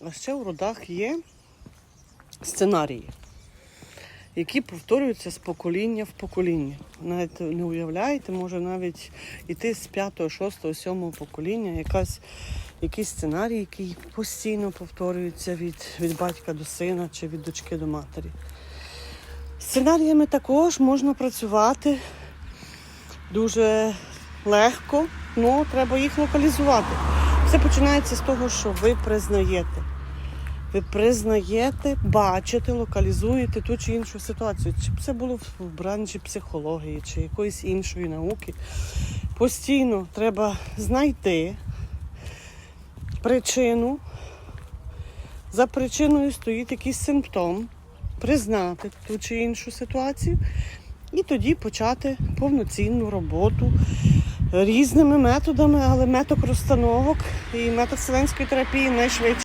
А ще у родах є сценарії, які повторюються з покоління в покоління. Навіть не уявляєте, може навіть іти з 5, 6, 7 покоління якась, якийсь сценарій, який постійно повторюється від, від батька до сина чи від дочки до матері. Сценаріями також можна працювати дуже легко, але треба їх локалізувати. Все починається з того, що ви признаєте. Ви признаєте, бачите, локалізуєте ту чи іншу ситуацію. Чи б це було в бранжі психології чи якоїсь іншої науки. Постійно треба знайти причину. За причиною стоїть якийсь симптом, признати ту чи іншу ситуацію і тоді почати повноцінну роботу різними методами, але метод розстановок і метод селенської терапії найшвидше.